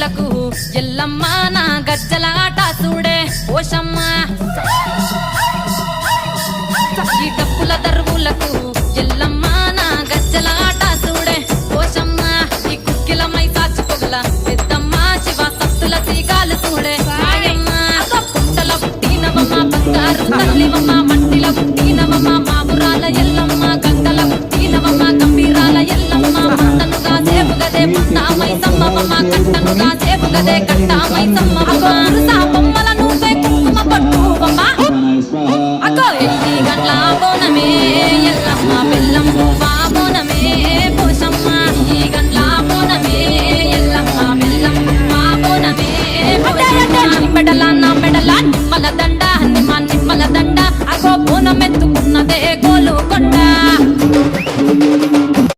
దరువులకు ఎల్లమ్మ నా గజ్జలాట సాపమ్మ కష్టము కాసేపు గదే కట్టా మైసమ్మ అగోరు సాపమ్మల నువ్వే కుంకుమ పట్టువమ్మ అగో ఎన్ని గట్ల బోనమే ఎల్లమ్మ బెల్లం పువ్వా బోనమే